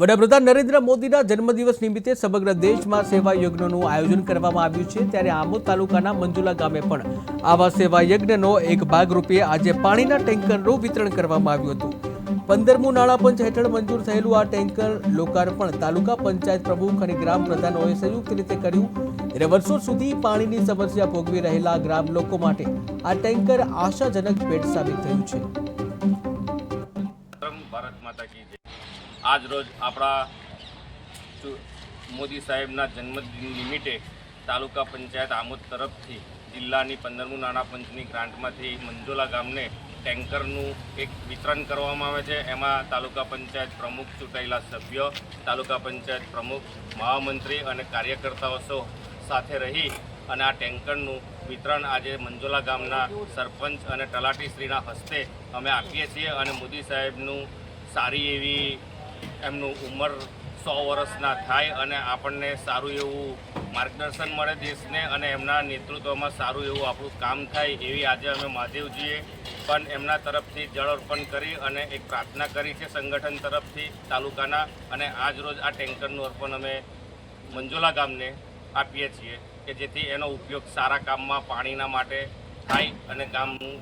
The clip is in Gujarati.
વડાપ્રધાન નરેન્દ્ર મોદીના જન્મદિવસ નિમિત્તે સમગ્ર દેશમાં સેવા યજ્ઞનું આયોજન કરવામાં આવ્યું છે. ત્યારે આમોદ તાલુકાના મંજુલા ગામે પણ આવા સેવા યજ્ઞનો એક ભાગરૂપે આજે પાણીના ટેન્કરનું વિતરણ કરવામાં આવ્યું હતું. પંદરમું નાણાપંચ હેઠળ મંજૂર થયેલું આ ટેન્કર લોકાર્પણ તાલુકા પંચાયત પ્રમુખ અને ગ્રામ પ્રધાનોએ સંયુક્ત રીતે કર્યું. ત્યારે વર્ષો સુધી પાણીની સમસ્યા ભોગવી રહેલા ગ્રામ લોકો માટે આ ટેન્કર આશાજનક ભેટ સાબિત થયું છે. આજ રોજ આપણા મોદી સાહેબના જન્મદિન નિમિત્તે તાલુકા પંચાયત આમોદ તરફથી જિલ્લાની પંદરમું નાણાં પંચની ગ્રાન્ટમાંથી મંજોલા ગામને ટેન્કરનું એક વિતરણ કરવામાં આવે છે. એમાં તાલુકા પંચાયત પ્રમુખ ચૂંટાયેલા સભ્ય, તાલુકા પંચાયત પ્રમુખ, મહામંત્રી અને કાર્યકર્તાઓ સૌ સાથે રહી અને આ ટેન્કરનું વિતરણ આજે મંજોલા ગામના સરપંચ અને તલાટીશ્રીના હસ્તે અમે આપીએ છીએ અને મોદી સાહેબનું સારી એવી એમનું ઉંમર સો વર્ષના થાય અને આપણને સારું એવું માર્ગદર્શન મળે દેશને અને એમના નેતૃત્વમાં સારું એવું આપણું કામ થાય એવી આજે અમે મહાદેવજીએ પણ એમના તરફથી જળ અર્પણ કરી અને એક પ્રાર્થના કરી છે સંગઠન તરફથી તાલુકાના અને આજ રોજ આ ટેન્કરનું અર્પણ અમે મંજોલા ગામને આપીએ છીએ કે જેથી એનો ઉપયોગ સારા કામમાં પાણીના માટે થાય અને ગામનું